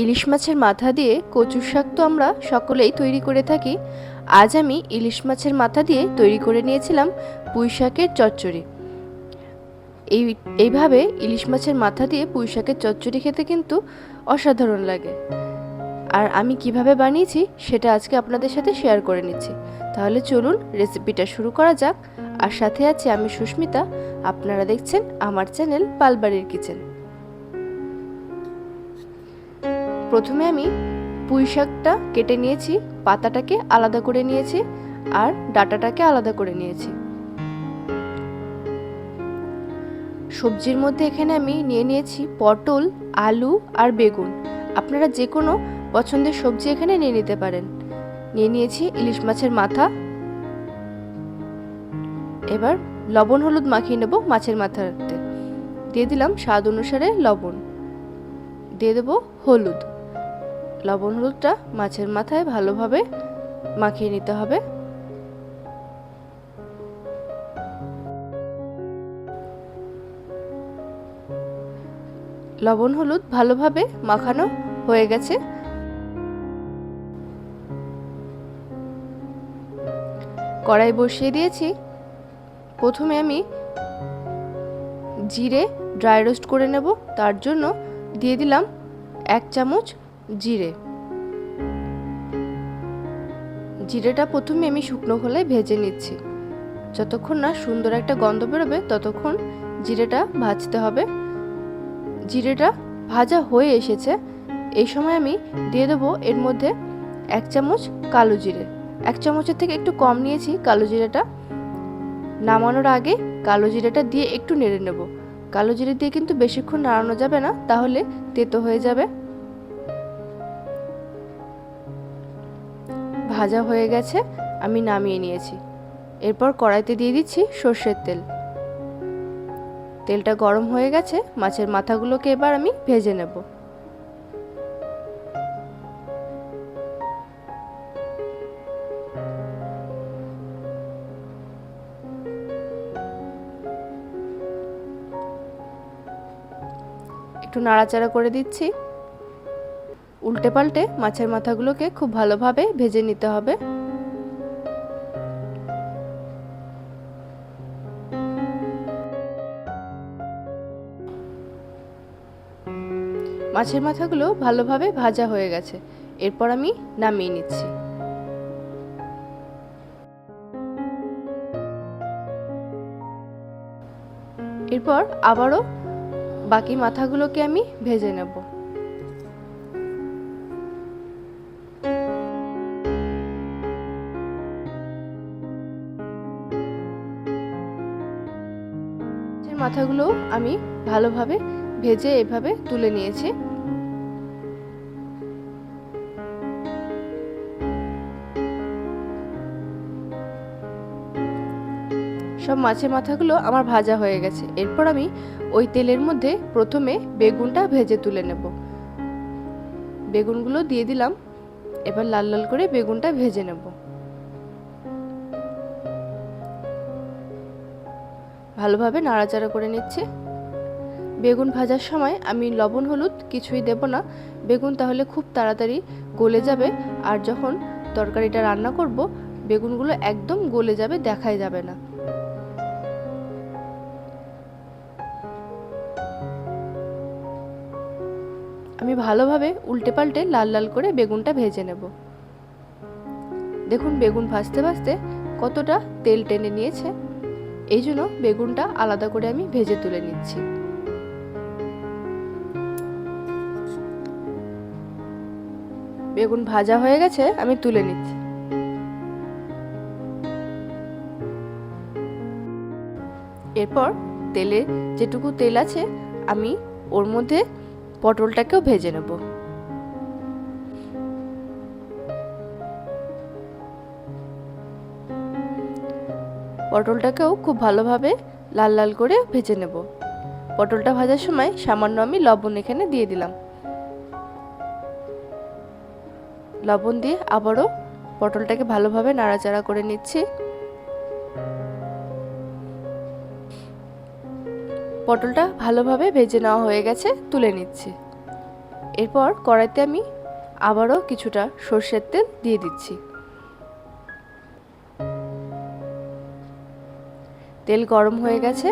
ইলিশ মাছের মাথা দিয়ে কচুর শাক তো আমরা সকলেই তৈরি করে থাকি, আজ আমি ইলিশ মাছের মাথা দিয়ে তৈরি করে নিয়েছিলাম পুঁই শাকের চচ্চড়ি। এই, এইভাবে ইলিশ মাছের মাথা দিয়ে পুঁই শাকের চচ্চড়ি খেতে কিন্তু অসাধারণ লাগে। আর আমি কীভাবে বানিয়েছি সেটা আজকে আপনাদের সাথে শেয়ার করে নিচ্ছি। তাহলে চলুন রেসিপিটা শুরু করা যাক। আর সাথে আছে আমি সুস্মিতা, আপনারা দেখছেন আমার চ্যানেল পালবাড়ির কিচেন। প্রথমে আমি পুঁই শাকটা কেটে নিয়েছি, পাতাটাকে আলাদা করে নিয়েছি আর ডাটাটাকে আলাদা করে নিয়েছি। সবজির মধ্যে এখানে আমি নিয়ে নিয়েছি পটল, আলু আর বেগুন। আপনারা যে কোনো পছন্দের সবজি এখানে নিয়ে নিতে পারেন। নিয়ে নিয়েছি ইলিশ মাছের মাথা। এবার লবণ হলুদ মাখিয়ে নেব মাছের মাথাতে। দিয়ে দিলাম স্বাদ অনুসারে লবণ। দিয়ে দেবো হলুদ। লবণ হলুদটা মাছের মাথায় ভালোভাবে মাখিয়ে নিতে হবে। লবণ হলুদ ভালোভাবে মাখানো হয়ে গেছে। কড়াই বসিয়ে দিয়েছি। প্রথমে আমি জিরে ড্রাই রোস্ট করে নেব। তার জন্য দিয়ে দিলাম এক চামচ জিরে। জিরেটা প্রথমে আমি শুকনো খোলায় ভেজে নিচ্ছি। যতক্ষণ না সুন্দর একটা গন্ধ বেরোবে, ততক্ষণ জিরেটা ভাজতে হবে। জিরেটা ভাজা হয়ে এসেছে। এই সময় আমি দিয়ে দেবো এর মধ্যে এক চামচ কালো জিরে। এক চামচের থেকে একটু কম নিয়েছি কালো জিরেটা। নামানোর আগে কালো জিরেটা দিয়ে একটু নেড়ে নেব। কালো জিরে দিয়ে কিন্তু বেশিক্ষণ নাড়ানো যাবে না, তাহলে তেতো হয়ে যাবে। ভাজা হয়ে গেছে, আমি নামিয়ে নিয়েছি। এরপর কড়াইতে দিয়ে দিচ্ছি সর্ষের তেল। তেলটা গরম হয়ে গেছে, মাছের মাথাগুলোকে এবার আমি ভেজে নেব। একটু নাড়াচাড়া করে দিচ্ছি। উল্টে পাল্টে মাছের মাথাগুলোকে খুব ভালোভাবে ভেজে নিতে হবে। মাছের মাথাগুলো ভালোভাবে ভাজা হয়ে গেছে। এরপর আমি নামিয়ে নিচ্ছি। এরপর আবারও বাকি মাথাগুলোকে আমি ভেজে নেব। মাথাগুলো আমি ভালোভাবে ভেজে এভাবে তুলে নিয়েছি। সব মাছের মাথাগুলো আমার ভাজা হয়ে গেছে। এরপর আমি ওই তেলের মধ্যে প্রথমে বেগুনটা ভেজে তুলে নেব। বেগুনগুলো দিয়ে দিলাম। এবার লাল লাল করে বেগুনটা ভেজে নেব। ভালোভাবে নাড়াচাড়া করে নিচ্ছি। বেগুন ভাজার সময় আমি লবণ, হলুদ কিছুই দেব না। বেগুন তাহলে খুব তাড়াতাড়ি গলে যাবে আর যখন তরকারিটা রান্না করব, বেগুনগুলো একদম গলে যাবে, দেখাই যাবে না। আমি ভালোভাবে উল্টে পাল্টে লাল লাল করে বেগুনটা ভেজে নেব। দেখুন, বেগুন ভাজতে ভাজতে কতটা তেল টেনে নিয়েছে। এই জন্য বেগুনটা আলাদা করে আমি ভেজে তুলে নিচ্ছি। বেগুন ভাজা হয়ে গেছে, আমি তুলে নিচ্ছি। এরপর তেলে যেটুকু তেল আছে, আমি ওর মধ্যে পটলটাকেও ভেজে নেব। পটলটাকেও খুব ভালোভাবে লাল লাল করে ভেজে নেব। পটলটা ভাজার সময় সামান্য আমি লবণ এখানে দিয়ে দিলাম। লবণ দিয়ে আবারও পটলটাকে ভালোভাবে নাড়াচাড়া করে নিচ্ছি। পটলটা ভালোভাবে ভেজে নেওয়া হয়ে গেছে, তুলে নিচ্ছি। এরপর কড়াইতে আমি আবারও কিছুটা সর্ষের তেল দিয়ে দিচ্ছি। তেল গরম হয়ে গেছে।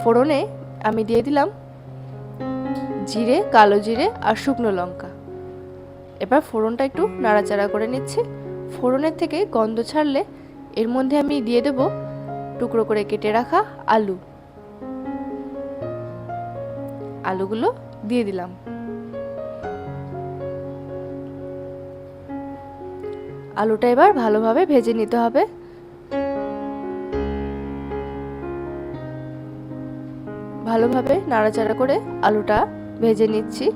ফোড়নে আমি দিয়ে দিলাম জিরে, কালো জিরে আর শুকনো লঙ্কা। এবার ফোড়নটা একটু নাড়াচাড়া করে নিচ্ছি। ফোড়নের থেকে গন্ধ ছাড়লে এর মধ্যে আমি দিয়ে দেব টুকরো করে কেটে রাখা আলু। আলুগুলো দিয়ে দিলাম। আলুটা এবার ভালোভাবে ভেজে নিতে হবে। ভালোভাবে নাড়াচাড়া করে আলুটা ভেজে নিচ্ছি।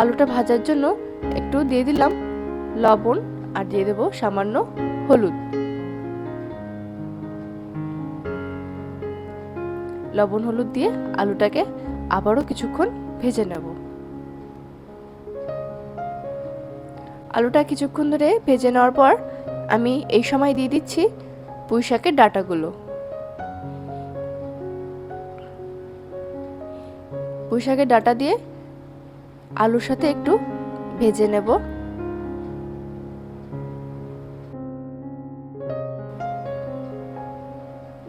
আলুটা ভাজার জন্য একটু দিয়ে দিলাম লবণ আর দিয়ে দেব সামান্য হলুদ। লবণ হলুদ দিয়ে আলুটাকে আবারও কিছুক্ষণ ভেজে নেব। আলুটা কিছুক্ষণ ধরে ভেজে নেওয়ার পর আমি এই সময় দিয়ে দিচ্ছি পুঁই শাকের ডাটাগুলো। পুঁই শাকের ডাটা দিয়ে আলুর সাথে একটু ভেজে নেব।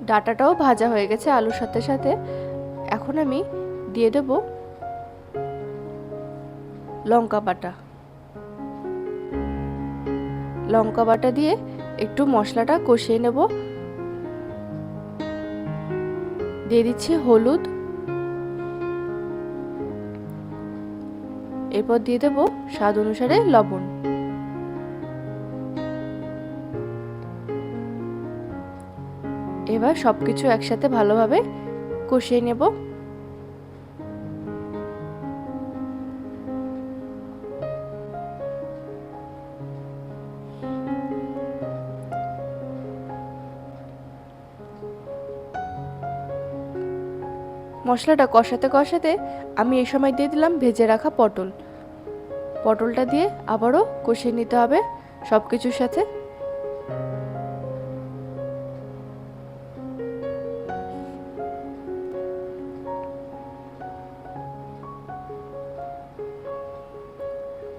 ডাটাটাও ভাজা হয়ে গেছে আলুর সাথে সাথে। এখন আমি দিয়ে দেব লঙ্কা বাটা। লঙ্কা বাটা দিয়ে একটু মশলাটা কষিয়ে নেব। দিয়ে দিচ্ছি হলুদ। এরপর দিয়ে দেব স্বাদ অনুসারে লবণ। এবার সব কিছু একসাথে ভালোভাবে কষিয়ে নেব। মশলাটা কষাতে কষাতে আমি এই সময় দিয়ে দিলাম ভেজে রাখা পটল। পটলটা দিয়ে আবারও কষিয়ে নিতে হবে সব কিছুর সাথে।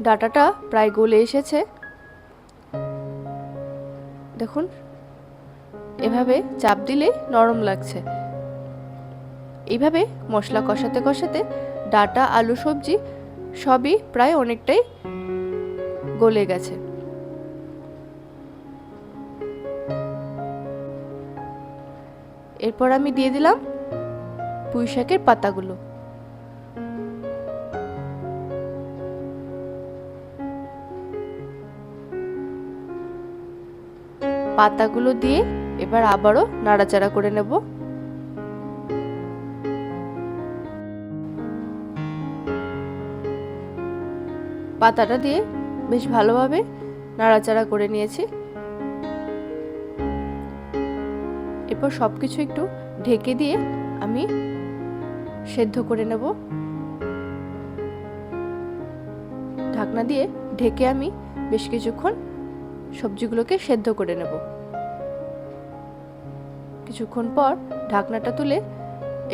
ডাটাটা প্রায় গলে এসেছে। দেখুন, এভাবে চাপ দিলে নরম লাগছে। এইভাবে মশলা কষাতে কষাতে ডাটা, আলু, সবজি সবই প্রায় অনেকটাই গলে গেছে। এরপর আমি দিয়ে দিলাম পুঁই শাকের পাতাগুলো। পাতাগুলো দিয়ে এবার আবারও নাড়াচাড়া করে নেব। পাতাটা দিয়ে বেশ ভালোভাবে নাড়াচাড়া করে নিয়েছি। এরপর সব কিছু একটু ঢেকে দিয়ে আমি সেদ্ধ করে নেব। ঢাকনা দিয়ে ঢেকে আমি বেশ কিছুক্ষণ সবজিগুলোকে সেদ্ধ করে নেব। কিছুক্ষণ পর ঢাকনাটা তুলে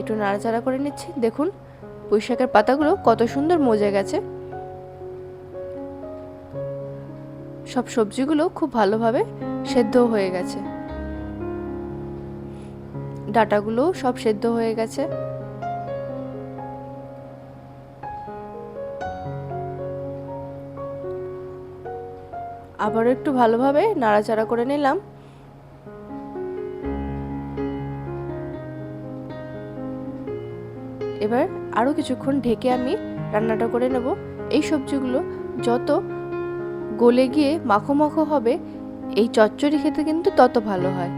একটু নাড়াচাড়া করে নিচ্ছি। দেখুন পুঁই শাকের পাতাগুলো কত সুন্দর মজে গেছে। সব সবজিগুলো খুব ভালোভাবে সেদ্ধ হয়ে গেছে। ডাটাগুলো সব সেদ্ধ হয়ে গেছে। আবারও একটু ভালোভাবে নাড়াচাড়া করে নিলাম। এবার আরও কিছুক্ষণ ঢেকে আমি রান্নাটা করে নেব। এই সবজিগুলো যত গলে গিয়ে মাখো মাখো হবে, এই চচ্চড়ি খেতে কিন্তু তত ভালো হয়।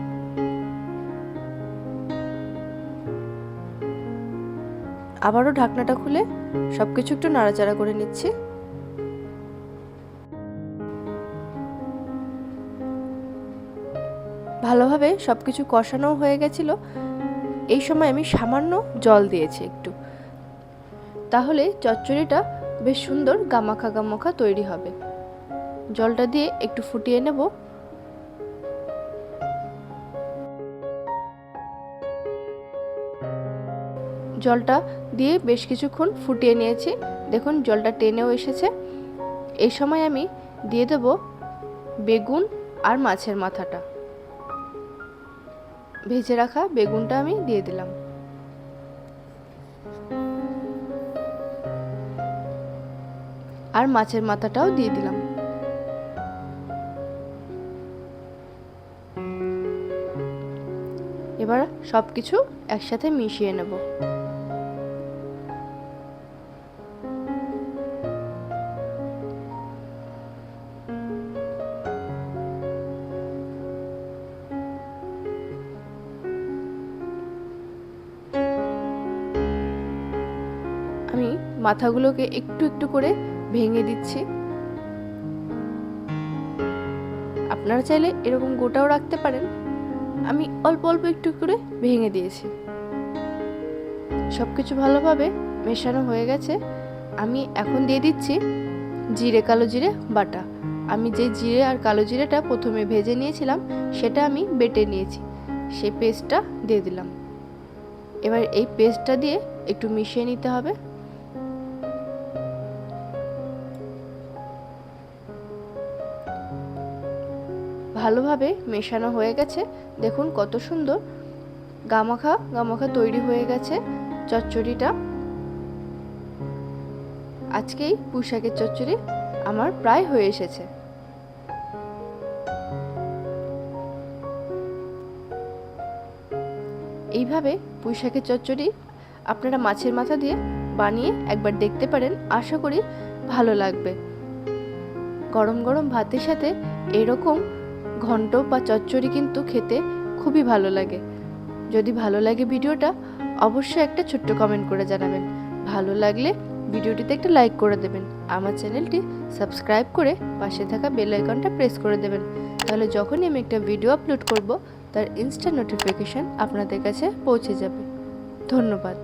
আবারও ঢাকনাটা খুলে সব কিছু একটু নাড়াচাড়া করে নিচ্ছি। ভালোভাবে সব কিছু কষানো হয়ে গেছিল। এই সময় আমি সামান্য জল দিয়েছি একটু। তাহলে চচ্চড়িটা বেশ সুন্দর গামাখা গামাখা তৈরি হবে। জলটা দিয়ে একটু ফুটিয়ে নেব। জলটা দিয়ে বেশ কিছুক্ষণ ফুটিয়ে নিয়েছি। দেখুন, জলটা টেনেও এসেছে। এই সময় আমি দিয়ে দেব বেগুন আর মাছের মাথাটা। ভেজে রাখা বেগুনটা আমি দিয়ে দিলাম। আর মাছের মাথাটাও দিয়ে দিলাম। এবার সব কিছু একসাথে মিশিয়ে নেব। আমি মাথাগুলোকে একটু একটু করে ভেঙে দিচ্ছি। আপনারা চাইলে এরকম গোটাও রাখতে পারেন। আমি অল্প অল্প একটু করে ভেঙে দিয়েছি। সব কিছু ভালোভাবে মেশানো হয়ে গেছে। আমি এখন দিয়ে দিচ্ছি জিরে কালো জিরে বাটা। আমি যে জিরে আর কালো জিরেটা প্রথমে ভেজে নিয়েছিলাম, সেটা আমি বেটে নিয়েছি। সেই পেস্টটা দিয়ে দিলাম। এবার এই পেস্টটা দিয়ে একটু মিশিয়ে নিতে হবে। ভালোভাবে মেশানো হয়ে গেছে। দেখুন কত সুন্দর গামাখা গামাখা তৈরি হয়ে গেছে চচ্চড়িটা। আজকেই পুঁশাকের চচ্চড়ি আমার প্রায় হয়ে এসেছে। এইভাবে পুঁইশাকের চচ্চড়ি আপনারা মাছের মাথা দিয়ে বানিয়ে একবার দেখতে পারেন। আশা করি ভালো লাগবে। গরম গরম ভাতের সাথে এরকম ঘন্ট বা চচ্চড়ি কিন্তু খেতে খুবই ভালো লাগে। যদি ভালো লাগে ভিডিওটা, অবশ্যই একটা ছোট্ট কমেন্ট করে জানাবেন। ভালো লাগলে ভিডিওটিতে একটা লাইক করে দেবেন। আমার চ্যানেলটি সাবস্ক্রাইব করে পাশে থাকা বেল আইকনটা প্রেস করে দেবেন। তাহলে যখনই আমি একটা ভিডিও আপলোড করব, তার ইনস্ট্যান্ট নোটিফিকেশান আপনাদের কাছে পৌঁছে যাবে। ধন্যবাদ।